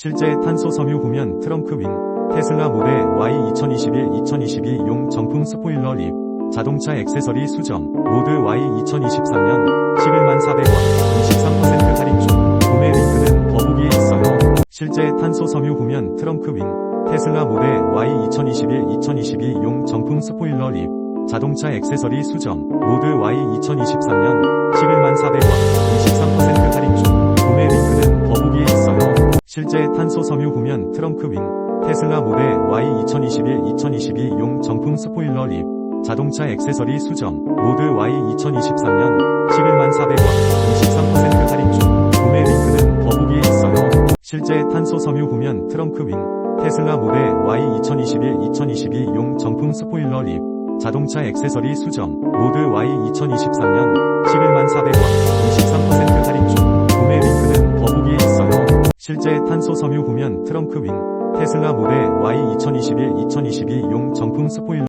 실제 탄소 섬유 후면 트렁크 윙, 테슬라 모델 Y 2021-2022용 정품 스포일러 립, 자동차 액세서리 수정, 모드 Y 2023년 11만 400원, 23% 할인 중, 구매 링크는 더보기에 있어요. 실제 탄소 섬유 후면 트렁크 윙, 테슬라 모델 Y 2021-2022용 정품 스포일러 립, 자동차 액세서리 수정, 모드 Y 2023년 11만 400원, 23% 실제 탄소 섬유 후면 트렁크 윙, 테슬라 모델 Y 2021-2022 용 정품 스포일러 립, 자동차 액세서리 수정, 모드 Y 2023년 11만 400원, 23% 할인 중, 구매 링크는 더보기에 있어요. 실제 탄소 섬유 후면 트렁크 윙, 테슬라 모델 Y 2021-2022 용 정품 스포일러 립, 자동차 액세서리 수정, 모드 Y 2023년 11만 400원, 실제 탄소 섬유 후면 트렁크 윙, 테슬라 모델 Y 2021-2022 용 정품 스포일러